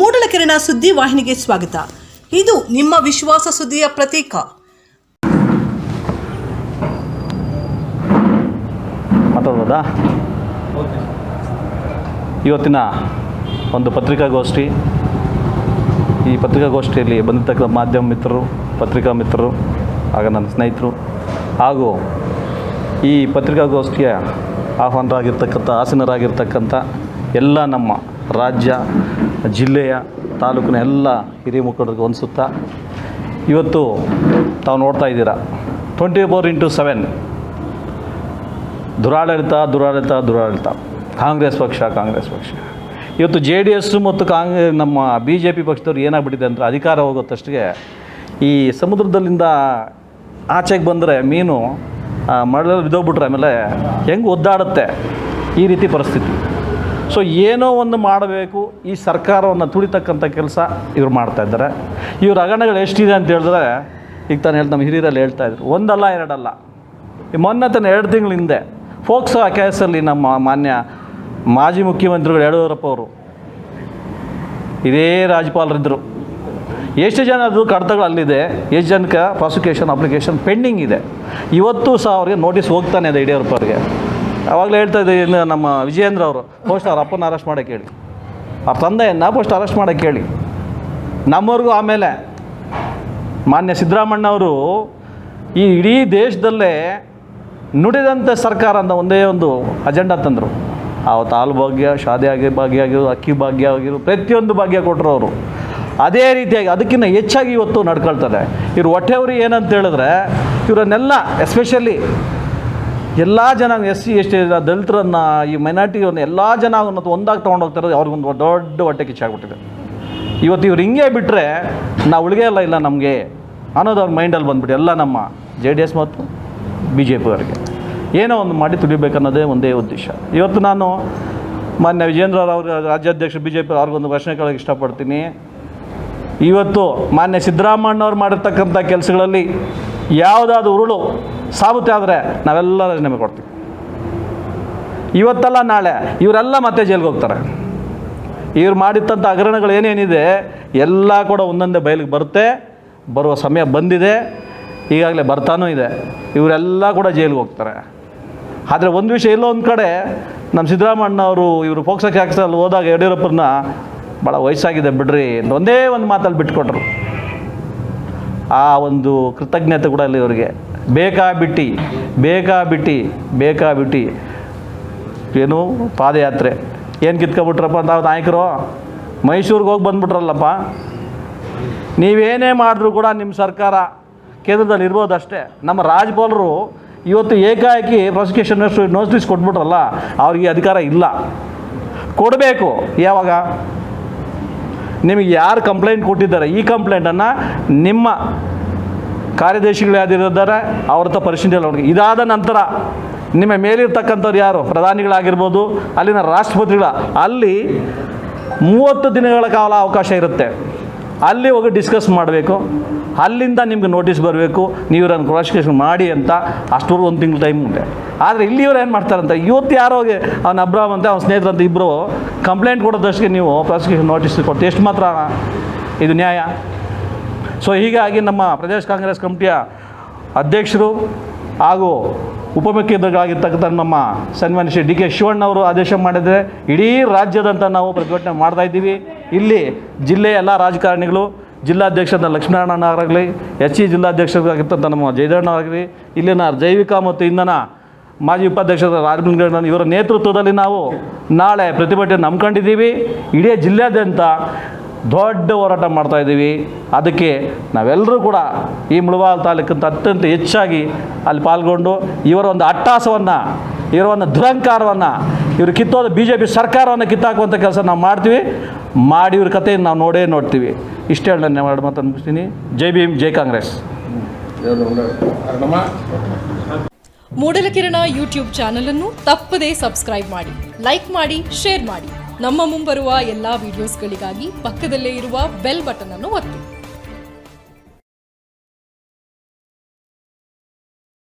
ಮೂಡಲಕೆರೆನ ಸುದ್ದಿ ವಾಹಿನಿಗೆ ಸ್ವಾಗತ. ಇದು ನಿಮ್ಮ ವಿಶ್ವಾಸ ಸುದ್ದಿಯ ಪ್ರತೀಕ. ಇವತ್ತಿನ ಒಂದು ಪತ್ರಿಕಾಗೋಷ್ಠಿ. ಈ ಪತ್ರಿಕಾಗೋಷ್ಠಿಯಲ್ಲಿ ಬಂದಿರ್ತಕ್ಕಂಥ ಮಾಧ್ಯಮ ಮಿತ್ರರು, ಪತ್ರಿಕಾ ಮಿತ್ರರು, ಆಗ ನನ್ನ ಸ್ನೇಹಿತರು ಹಾಗೂ ಈ ಪತ್ರಿಕಾಗೋಷ್ಠಿಯ ಆಹ್ವಾನರಾಗಿರ್ತಕ್ಕಂಥ, ಆಸೀನರಾಗಿರ್ತಕ್ಕಂಥ ಎಲ್ಲ ನಮ್ಮ ರಾಜ್ಯ ಜಿಲ್ಲೆಯ ತಾಲೂಕಿನ ಎಲ್ಲ ಹಿರಿಯ ಮುಖಂಡರಿಗೆ ಹೊಂದಿಸುತ್ತಾ ಇವತ್ತು ತಾವು ನೋಡ್ತಾ ಇದ್ದೀರಾ ಟ್ವೆಂಟಿ ಫೋರ್ ಇಂಟು ಸೆವೆನ್ ದುರಾಡಳಿತ ದುರಾಡಳಿತ ದುರಾಡಳಿತ. ಕಾಂಗ್ರೆಸ್ ಪಕ್ಷ ಕಾಂಗ್ರೆಸ್ ಪಕ್ಷ. ಇವತ್ತು ಜೆ ಡಿ ಎಸ್ ಮತ್ತು ಕಾಂಗ್ರೆಸ್ ನಮ್ಮ ಬಿ ಜೆ ಪಿ ಪಕ್ಷದವ್ರು ಏನಾಗ್ಬಿಟ್ಟಿದೆ ಅಂದರೆ ಅಧಿಕಾರ ಹೋಗೋತ್ತಷ್ಟಿಗೆ ಈ ಸಮುದ್ರದಲ್ಲಿಂದ ಆಚೆಗೆ ಬಂದರೆ ಮೀನು ಮಳೆಯಲ್ಲಿ ಬಿದ್ದೋಗ್ಬಿಟ್ರೆ ಆಮೇಲೆ ಹೆಂಗೆ ಒದ್ದಾಡುತ್ತೆ ಈ ರೀತಿ ಪರಿಸ್ಥಿತಿ. ಸೊ ಏನೋ ಒಂದು ಮಾಡಬೇಕು. ಈ ಸರ್ಕಾರವನ್ನು ತುಳಿತಕ್ಕಂಥ ಕೆಲಸ ಇವ್ರು ಮಾಡ್ತಾ ಇದ್ದಾರೆ. ಇವ್ರ ಹಗರಣಗಳು ಎಷ್ಟಿದೆ ಅಂತ ಹೇಳಿದ್ರೆ, ಈಗ ತಾನು ಹೇಳಿ ನಮ್ಮ ಹಿರಿಯರಲ್ಲಿ ಹೇಳ್ತಾ ಇದ್ರು. ಒಂದಲ್ಲ, ಎರಡಲ್ಲ. ಮೊನ್ನೆ ತಾನು ಎರಡು ತಿಂಗಳ ಹಿಂದೆ ಫೋಕ್ಸೋ ಕೇಸಲ್ಲಿ ನಮ್ಮ ಮಾನ್ಯ ಮಾಜಿ ಮುಖ್ಯಮಂತ್ರಿಗಳು ಯಡಿಯೂರಪ್ಪ ಅವರು ಇದೇ ರಾಜ್ಯಪಾಲರಿದ್ದರು ಎಷ್ಟು ಜನ ಅದು ಕಡತಗಳು ಅಲ್ಲಿದೆ, ಎಷ್ಟು ಜನಕ್ಕೆ ಪ್ರಾಸಿಕ್ಯೂಷನ್ ಅಪ್ಲಿಕೇಶನ್ ಪೆಂಡಿಂಗ್ ಇದೆ. ಇವತ್ತು ಸಹ ಅವ್ರಿಗೆ ನೋಟಿಸ್ ಹೋಗ್ತಾನೆ ಇದೆ ಯಡಿಯೂರಪ್ಪ ಅವ್ರಿಗೆ. ಆವಾಗಲೇ ಹೇಳ್ತಾ ಇದ್ದೆ, ಇನ್ನು ನಮ್ಮ ವಿಜಯೇಂದ್ರ ಅವರು ಪೋಸ್ಟ್ ಅವ್ರ ಅಪ್ಪನ ಅರೆಸ್ಟ್ ಮಾಡೋಕ್ಕೆ ಹೇಳಿ ಅವ್ರ ತಂದೆಯನ್ನು ಪೋಸ್ಟ್ ಅರೆಸ್ಟ್ ಮಾಡೋಕ್ಕೆ ಹೇಳಿ ನಮ್ಮವ್ರಿಗೂ ಆಮೇಲೆ, ಮಾನ್ಯ ಸಿದ್ದರಾಮಣ್ಣವರು ಈ ಇಡೀ ದೇಶದಲ್ಲೇ ನುಡಿದಂಥ ಸರ್ಕಾರ ಅಂತ ಒಂದೇ ಒಂದು ಅಜೆಂಡಾ ತಂದರು. ಅವತ್ತು ಹಾಲು ಭಾಗ್ಯ, ಶಾದಿ ಆಗಿ, ಭಾಗ್ಯ ಆಗಿರೋ ಅಕ್ಕಿ ಭಾಗ್ಯ ಆಗಿರೋ ಪ್ರತಿಯೊಂದು ಭಾಗ್ಯ ಕೊಟ್ಟರು ಅವರು. ಅದೇ ರೀತಿಯಾಗಿ ಅದಕ್ಕಿಂತ ಹೆಚ್ಚಾಗಿ ಇವತ್ತು ನಡ್ಕೊಳ್ತಾರೆ ಇವ್ರು ಹೊಟ್ಟೆವ್ರು ಏನಂತ ಹೇಳಿದ್ರೆ, ಇವರನ್ನೆಲ್ಲ ಎಸ್ಪೆಷಲಿ ಎಲ್ಲ ಜನ ಎಸ್ ಸಿ, ಎಸ್ ಟಿ, ದಲಿತರನ್ನು, ಈ ಮೈನಾರಿಟಿಯವ್ರನ್ನ ಎಲ್ಲ ಜನ ಅವ್ರನ್ನ ಒಂದಾಗಿ ತೊಗೊಂಡೋಗ್ತಾರೆ ಅವ್ರಿಗೊಂದು ದೊಡ್ಡ ಹೊಟ್ಟೆ ಕಿಚ್ಚಾಗ್ಬಿಟ್ಟಿದೆ ಇವತ್ತು ಇವ್ರು ಹಿಂಗೆ ಬಿಟ್ಟರೆ ನಾವು ಉಳಿಗೆ ಎಲ್ಲ ಇಲ್ಲ ನಮಗೆ ಅನ್ನೋದು ಅವ್ರ ಮೈಂಡಲ್ಲಿ ಬಂದ್ಬಿಟ್ಟು ಎಲ್ಲ ನಮ್ಮ ಜೆ ಡಿ ಎಸ್ ಮತ್ತು ಬಿ ಜೆ ಪಿಯವರಿಗೆ ಏನೋ ಒಂದು ಮಾಡಿ ತುಳಿಬೇಕನ್ನೋದೇ ಒಂದೇ ಉದ್ದೇಶ. ಇವತ್ತು ನಾನು ಮಾನ್ಯ ವಿಜೇಂದ್ರ ಅವ್ರ ರಾಜ್ಯಾಧ್ಯಕ್ಷ, ಬಿ ಜೆ ಪಿ ಅವ್ರಿಗೊಂದು ಪ್ರಶ್ನೆ ಕೇಳೋಕ್ಕೆ ಇಷ್ಟಪಡ್ತೀನಿ. ಇವತ್ತು ಮಾನ್ಯ ಸಿದ್ದರಾಮಣ್ಣವ್ರು ಮಾಡಿರ್ತಕ್ಕಂಥ ಕೆಲಸಗಳಲ್ಲಿ ಯಾವುದಾದ್ರು ಉರುಳು ಸಾಬುತ್ತೆ ಆದರೆ ನಾವೆಲ್ಲ ರಾಜೀನಾಮೆ ಕೊಡ್ತೀವಿ. ಇವತ್ತಲ್ಲ ನಾಳೆ ಇವರೆಲ್ಲ ಮತ್ತೆ ಜೈಲಿಗೆ ಹೋಗ್ತಾರೆ. ಇವ್ರು ಮಾಡಿದ್ದಂಥ ಹಗರಣಗಳು ಏನೇನಿದೆ ಎಲ್ಲ ಕೂಡ ಒಂದೊಂದೇ ಬಯಲಿಗೆ ಬರುತ್ತೆ. ಬರುವ ಸಮಯ ಬಂದಿದೆ. ಈಗಾಗಲೇ ಬರ್ತಾನೂ ಇದೆ. ಇವರೆಲ್ಲ ಕೂಡ ಜೈಲಿಗೆ ಹೋಗ್ತಾರೆ. ಆದರೆ ಒಂದು ವಿಷಯ ಎಲ್ಲೋ ಒಂದು ಕಡೆ ನಮ್ಮ ಸಿದ್ದರಾಮಣ್ಣ ಅವರು ಇವರು ಫೋಕ್ಸೋ ಕ್ಯಾಕ್ಸಲ್ಲಿ ಹೋದಾಗ ಯಡಿಯೂರಪ್ಪನ ಭಾಳ ವಯಸ್ಸಾಗಿದೆ ಬಿಡ್ರಿ ಅಂತ ಒಂದೇ ಒಂದು ಮಾತಲ್ಲಿ ಬಿಟ್ಕೊಟ್ರು. ಆ ಒಂದು ಕೃತಜ್ಞತೆ ಕೂಡ ಅಲ್ಲಿ ಇವರಿಗೆ ಬೇಕಾ ಬೇಕಾಬಿಟ್ಟಿ ಬೇಕಾ ಬಿಟ್ಟು ಬೇಕಾ ಬಿಟ್ಟು ಏನು ಪಾದಯಾತ್ರೆ. ಏನು ಕಿತ್ಕೊಬಿಟ್ರಪ್ಪ ಅಂತ ನಾಯಕರು? ಮೈಸೂರಿಗೆ ಹೋಗಿ ಬಂದ್ಬಿಟ್ರಲ್ಲಪ್ಪ. ನೀವೇನೇ ಮಾಡಿದ್ರು ಕೂಡ ನಿಮ್ಮ ಸರ್ಕಾರ ಕೇಂದ್ರದಲ್ಲಿ ಇರ್ಬೋದು ಅಷ್ಟೇ ನಮ್ಮ ರಾಜ್ಯಪಾಲರು ಇವತ್ತು ಏಕಾಏಕಿ ಪ್ರಾಸಿಕ್ಯೂಷನ್ ನೋಟಿಸ್ ಕೊಟ್ಬಿಟ್ರಲ್ಲ, ಅವ್ರಿಗೆ ಅಧಿಕಾರ ಇಲ್ಲ. ಕೊಡಬೇಕು ಯಾವಾಗ? ನಿಮಗೆ ಯಾರು ಕಂಪ್ಲೇಂಟ್ ಕೊಟ್ಟಿದ್ದಾರೆ, ಈ ಕಂಪ್ಲೇಂಟನ್ನು ನಿಮ್ಮ ಕಾರ್ಯದರ್ಶಿಗಳು ಯಾವ್ದಿರಿದ್ದಾರೆ ಅವ್ರ ಹತ್ರ ಪರಿಶೀಲನೆ ಅವ್ರಿಗೆ ಇದಾದ ನಂತರ ನಿಮ್ಮ ಮೇಲಿರ್ತಕ್ಕಂಥವ್ರು ಯಾರು? ಪ್ರಧಾನಿಗಳಾಗಿರ್ಬೋದು, ಅಲ್ಲಿನ ರಾಷ್ಟ್ರಪತಿಗಳ, ಅಲ್ಲಿ ಮೂವತ್ತು ದಿನಗಳ ಕಾಲ ಅವಕಾಶ ಇರುತ್ತೆ. ಅಲ್ಲಿ ಹೋಗಿ ಡಿಸ್ಕಸ್ ಮಾಡಬೇಕು. ಅಲ್ಲಿಂದ ನಿಮ್ಗೆ ನೋಟಿಸ್ ಬರಬೇಕು. ನೀವು ಇವ್ರನ್ನ ಪ್ರಾಸಿಕ್ಯೂಷನ್ ಮಾಡಿ ಅಂತ ಅಷ್ಟೊಂದು ಒಂದು ತಿಂಗಳು ಟೈಮ್ ಉಂಟೆ. ಆದರೆ ಇಲ್ಲಿ ಇವ್ರು ಏನು ಮಾಡ್ತಾರಂತ, ಇವತ್ತು ಯಾರೋ ಹೋಗಿ ಅವ್ನ ಅಬ್ರಾಮ್ ಅಂತ, ಅವ್ನ ಸ್ನೇಹಿತರಂತ ಇಬ್ಬರು ಕಂಪ್ಲೇಂಟ್ ಕೊಡೋದಷ್ಟಕ್ಕೆ ನೀವು ಪ್ರಾಸಿಕ್ಯೂಷನ್ ನೋಟಿಸ್ ಕೊಡ್ತೀವಿ ಎಷ್ಟು ಮಾತ್ರ ಇದು ನ್ಯಾಯ? ಸೊ ಹೀಗಾಗಿ ನಮ್ಮ ಪ್ರದೇಶ ಕಾಂಗ್ರೆಸ್ ಕಮಿಟಿಯ ಅಧ್ಯಕ್ಷರು ಹಾಗೂ ಉಪಮುಖ್ಯಮಂತ್ರಿಗಳಾಗಿರ್ತಕ್ಕಂಥ ನಮ್ಮ ಸನ್ಮಾನ್ಯ ಡಿ ಕೆ ಶಿವಣ್ಣವರು ಆದೇಶ ಮಾಡಿದರೆ ಇಡೀ ರಾಜ್ಯದಂತ ನಾವು ಪ್ರತಿಭಟನೆ ಮಾಡ್ತಾ ಇದ್ದೀವಿ. ಇಲ್ಲಿ ಜಿಲ್ಲೆಯ ಎಲ್ಲ ರಾಜಕಾರಣಿಗಳು, ಜಿಲ್ಲಾಧ್ಯಕ್ಷರಾದ ಲಕ್ಷ್ಮೀನಾರಾಯಣ ಆಗಲಿ, ಎಚ್ ಇ ಜಿಲ್ಲಾಧ್ಯಕ್ಷರಾಗಿರ್ತಂಥ ನಮ್ಮ ಜಯದಣ್ಣ ಅವರಾಗಲಿ ಇಲ್ಲಿನ ಜೈವಿಕ ಮತ್ತು ಇಂಧನ ಮಾಜಿ ಉಪಾಧ್ಯಕ್ಷರ ರಾಜಮಂಗಳ ಇವರ ನೇತೃತ್ವದಲ್ಲಿ ನಾವು ನಾಳೆ ಪ್ರತಿಭಟನೆ ನಂಬ್ಕೊಂಡಿದ್ದೀವಿ ಇಡೀ ಜಿಲ್ಲೆಯಾದ್ಯಂತ ದೊಡ್ಡ ಹೋರಾಟ ಮಾಡ್ತಾ ಇದ್ದೀವಿ. ಅದಕ್ಕೆ ನಾವೆಲ್ಲರೂ ಕೂಡ ಈ ಮುಳುಬಾಲ್ ತಾಲೂಕಿಂತ ಅತ್ಯಂತ ಹೆಚ್ಚಾಗಿ ಅಲ್ಲಿ ಪಾಲ್ಗೊಂಡು ಇವರ ಒಂದು ಅಟ್ಟಾಸವನ್ನು, ಇವರ ಒಂದು ದುರಂಕಾರವನ್ನು ಇವರು ಕಿತ್ತೋದ ಬಿ ಜೆ ಪಿ ಸರ್ಕಾರವನ್ನು ಕಿತ್ತಾಕುವಂಥ ಕೆಲಸ ನಾವು ಮಾಡ್ತೀವಿ. ಮಾಡಿ ಕತೆ ನಾವು ನೋಡೇ ನೋಡ್ತೀವಿ. ಇಷ್ಟೇ ಹೇಳಿ ನಾನು ಎರಡು ಮಾತು ಅನ್ಬಿಡ್ತೀನಿ ಜೈ ಭೀಮ್, ಜೈ ಕಾಂಗ್ರೆಸ್. ಮೂಡಲಕಿರಣ ಯೂಟ್ಯೂಬ್ ಚಾನಲ್ ಅನ್ನು ತಪ್ಪದೇ ಸಬ್ಸ್ಕ್ರೈಬ್ ಮಾಡಿ, ಲೈಕ್ ಮಾಡಿ, ಶೇರ್ ಮಾಡಿ. ನಮ್ಮ ಮುಂಬರುವ ಎಲ್ಲಾ ವಿಡಿಯೋಸ್ಗಳಿಗಾಗಿ ಪಕ್ಕದಲ್ಲೇ ಇರುವ ಬೆಲ್ ಬಟನ್ ಅನ್ನು ಒತ್ತಿ.